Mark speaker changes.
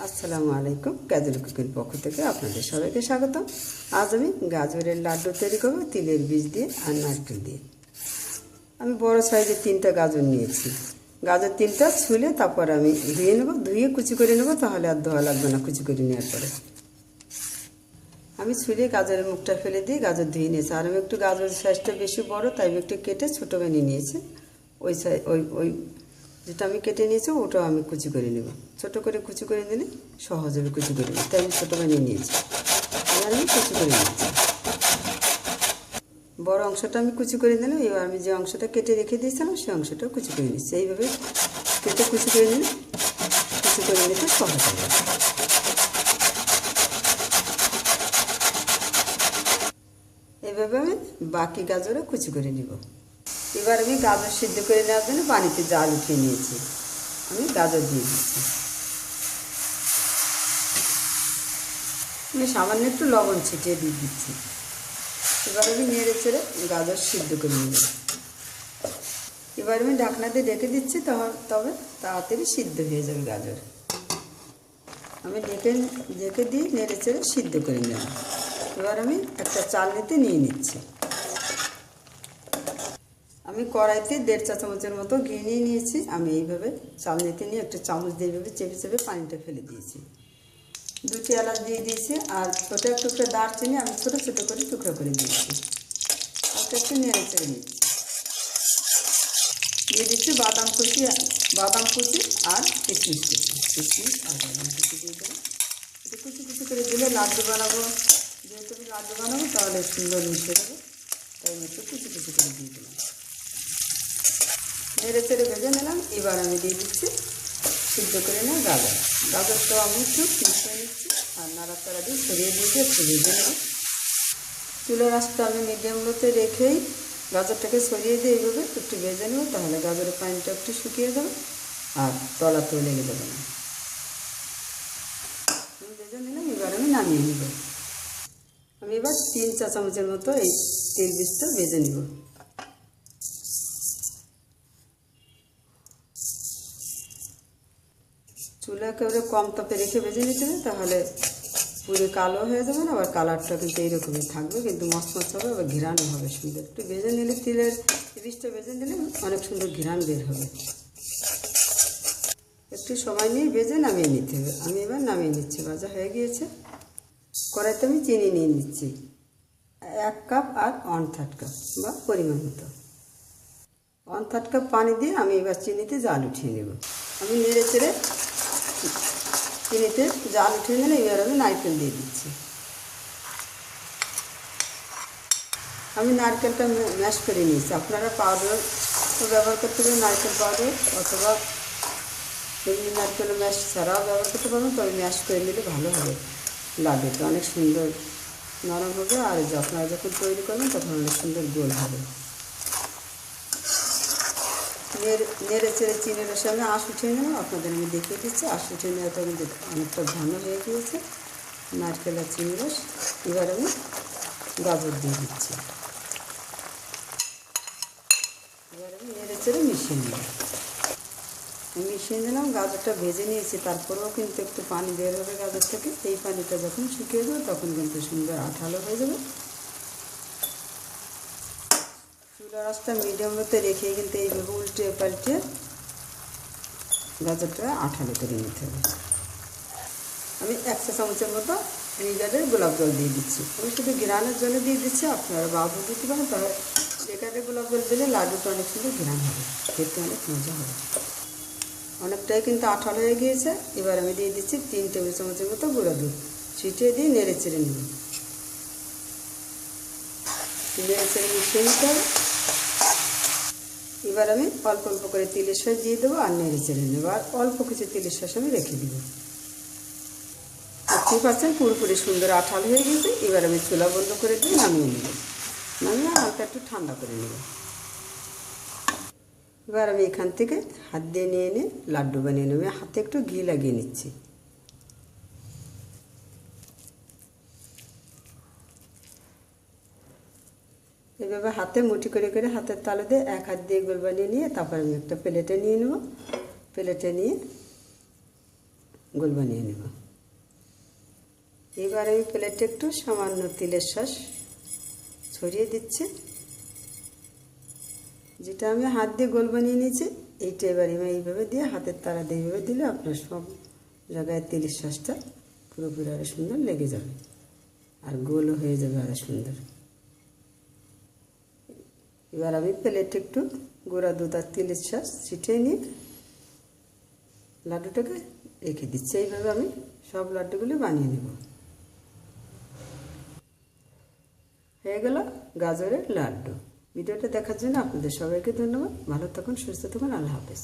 Speaker 1: আসসালামু আলাইকুম গাজর কুকির পক্ষ থেকে আপনাদের সবাইকে স্বাগত আজ আমি গাজরের লাড্ডু তৈরি করব, তিলের বীজ দিয়ে আর নারকেল দিয়ে। আমি বড় সাইজের তিনটা গাজর নিয়েছি। গাজর তিনটা ছুলে তারপর আমি ধুয়ে নেব, ধুয়ে কুচি করে নেব, তাহলে আর ধোয়া লাগবে না কুচি করে নেওয়ার পরে। আমি ছুলে গাজরের মুখটা ফেলে দিয়ে গাজর ধুয়ে নিয়েছি। আর আমি একটু গাজরের সাইজটা বেশি বড়, তাই আমি একটু কেটে ছোটো বানিয়ে নিয়েছি। ওই সাই ওই ওই যেটা আমি কেটে নিয়েছি, ওটাও আমি কুচি করে নেব। ছোটো করে কুচি করে নিলে সহজ হবে কুচি করে তাই আমি ছোটো বানিয়ে নিয়েছি। আমি কুচি করে নিয়েছি বড় অংশটা আমি কুচি করে নিলাম। এবার আমি যে অংশটা কেটে রেখে দিয়েছিলাম, সেই অংশটা কুচি করে নিচ্ছি। এইভাবে কেটে কুচি করে নিলে, কুচি করে নিতে সহজ হবে। এভাবে আমি বাকি গাজরও কুচি করে নিব। এবার আমি গাজর সিদ্ধ করে নেওয়ার জন্য পানিতে জাল উঠিয়ে নিয়েছি। আমি গাজর দিয়ে দিচ্ছি। আমি সামান্য একটু লবণ ছিটিয়ে দিয়ে দিচ্ছি। এবার আমি নেড়ে চেড়ে গাজর সিদ্ধ করে নেব। এবার আমি ঢাকনাতে ডেকে দিচ্ছি তখন তবে তাড়াতাড়ি সিদ্ধ হয়ে যাবে গাজর। আমি ডেকে ডেকে দিয়ে নেড়ে চেড়ে সিদ্ধ করে নেব। এবার আমি একটা চালনিতে নিয়ে নিচ্ছি। আমি কড়াইতে দেড় চা চামচের মতো ঘি নিয়ে নিয়েছি। আমি এইভাবে চালনিতে নিয়ে একটা চামচ দিয়ে এইভাবে চেপে চেপে পানিটা ফেলে দিয়েছি। দুটি এলাচ দিয়ে দিয়েছি আর ছোটো এক টুকরো দারচিনি আমি ছোটো ছোটো করে টুকরো করে দিয়েছি। ওটা একটু নেড়ে চেড়ে নিচ্ছি। দিয়ে দিচ্ছি বাদাম কুচি বাদাম কুচি আর কিশমিশ কুচি। কিশমিশ আর বাদাম কুচি দিয়ে দেবো এটা কুচি কুচি করে দিলে লাড্ডু বানাবো। যেহেতু লাড্ডু বানাবো তাহলে সুন্দর মিশে দেবো তাই আমি একটু কুচি কুচি করে দিয়ে দিলাম। নেড়ে চেড়ে ভেজে নিলাম। এবার আমি দিয়ে দিচ্ছি সিদ্ধ করে নেওয়া গাজর। গাজরটা আমি একটু মিশিয়ে নিচ্ছি আর দিয়ে সরিয়ে দিয়ে দিয়ে একটু ভেজে নেব চুলের আঁচটা আমি মিডিয়াম লোতে রেখেই গাজরটাকে সরিয়ে দিয়ে এইভাবে একটু ভেজে নেব, তাহলে গাজরের পানিটা একটু শুকিয়ে যাবে আর তলা তলাতেও লেগে যাবে না। ভেজে নিলাম, এবার আমি নামিয়ে নেব। আমি এবার তিন চা চামচের মতো এই তেল বীজটা ভেজে নেব। চুলা একেবারে কম তাপে রেখে ভেজে নিতে হবে তাহলে পুরো কালো হয়ে যাবে না, আবার কালারটা কিন্তু এইরকমই থাকবে, কিন্তু মচমচ হবে, আবার ঘিরানো হবে সুন্দর। একটু ভেজে নিলে তিলের তিরিশটা ভেজে নিলে অনেক সুন্দর ঘিরান বের হবে। একটু সময় নিয়ে ভেজে নামিয়ে নিতে হবে। আমি এবার নামিয়ে নিচ্ছি, ভাজা হয়ে গিয়েছে। কড়াইতে আমি চিনি নিয়ে নিচ্ছি। এক কাপ আর ওয়ান থার্ড কাপ, বা পরিমাণ মতো। ওয়ান থার্ড কাপ পানি দিয়ে আমি এবার চিনিতে জাল উঠিয়ে নেব। আমি নেড়ে চেড়ে চিনিতে জাল উঠে নিলে এবার আমি নারকেল দিয়ে দিচ্ছি। আমি নারকেলটা ম্যাশ করে নিয়েছি। আপনারা পাউডার ব্যবহার করতে পারেন, নারকেল পাউডার অথবা এমনি নারকেল ম্যাশ ছাড়াও ব্যবহার করতে পারবেন, তবে ম্যাশ করে নিলে ভালো হবে লাড্ডুটা অনেক সুন্দর নরম হবে, আর আপনারা যখন তৈরি করবেন, তখন অনেক সুন্দর গোল হবে। নেড়ে চেড়ে চিনের রসে আমি আঁশ উঠিয়ে আপনাদের আমি দেখিয়ে দিচ্ছি, আঁশ উঠিয়ে নেওয়া তখন অনেকটা ঘন হয়ে গিয়েছে। নারকেল আর চিনি রস, এবার আমি গাজর দিয়ে দিচ্ছি। এবার আমি নেড়ে চেড়ে মিশিয়ে নেব। মিশিয়ে দিলাম গাজরটা ভেজে নিয়েছি, তারপরেও কিন্তু একটু পানি বের হবে গাজর থেকে এই পানিটা যখন শুকিয়ে যাবে, তখন কিন্তু সুন্দর আঠালো হয়ে যাবে। চুলা রাসটা মিডিয়াম মতো রেখে কিন্তু এইভাবে উল্টে পাল্টে গাজরটা আঠালো করে নিতে হবে। আমি একশো চামচের মতো ভিনেগারের গোলাপ জল দিয়ে দিচ্ছি। আমি শুধু ঘিরানোর জন্য দিয়ে দিচ্ছি, আপনারা বাবু দিতে পারেন তবে ভিনেগারের গোলাপ জল দিলে লাড্ডুটা অনেক সুন্দর ঘিরান হবে, খেতে অনেক মজা হবে। অনেকটাই কিন্তু আঠালো হয়ে গিয়েছে। এবার আমি দিয়ে দিচ্ছি তিন টেবিল চামচের মতো গুঁড়ো দুধ। ছিটিয়ে দিয়ে নেড়ে চেড়ে নেব নেড়ে চেড়ে মিশিয়ে নিতে হবে। এবার আমি অল্প অল্প করে তিলের সস দিয়ে দেবো আর নেড়ে চেড়ে নেব। আর অল্প কিছু তিলের সস আমি রেখে দেবো। দেখতেই পাচ্ছেন পুরোপুরি সুন্দর আঠাল হয়ে গেছে। এবার আমি চুলা বন্ধ করে দিয়ে নামিয়ে নেব। নামিয়ে হালকা একটু ঠান্ডা করে নেব। এবার আমি এখান থেকে হাত দিয়ে নিয়ে এনে লাড্ডু বানিয়ে নেব। হাতে একটু ঘি লাগিয়ে নিচ্ছি। এভাবে হাতে মুঠি করে করে হাতের তালে দিয়ে এক হাত দিয়ে গোল বানিয়ে নিয়ে তারপর আমি একটা প্লেটে নিয়ে নেব। প্লেটে নিয়ে গোল বানিয়ে নেব। এবার আমি প্লেটে একটু সামান্য তিলের শ্বাস ছড়িয়ে দিচ্ছি। যেটা আমি হাত দিয়ে গোল বানিয়ে নিয়েছি, এইটা এবার আমি এইভাবে দিয়ে হাতের তারা দিয়ে এইভাবে দিলে আপনার সব জায়গায় তিলের শ্বাসটা পুরোপুরি আরও সুন্দর লেগে যাবে। আর গোলও হয়ে যাবে আরও সুন্দর। এবার আমি প্লেটে একটু গোড়া দুধ আর তিলের শ্বাস ছিটিয়ে নিয়ে লাড্ডুটাকে রেখে দিচ্ছি। এইভাবে আমি সব লাড্ডুগুলো বানিয়ে নেব। হয়ে গেল গাজরের লাড্ডু। ভিডিওটা দেখার জন্য আপনাদের সবাইকে ধন্যবাদ। ভালো থাকুন, সুস্থ থাকুন। আল্লাহ হাফেজ।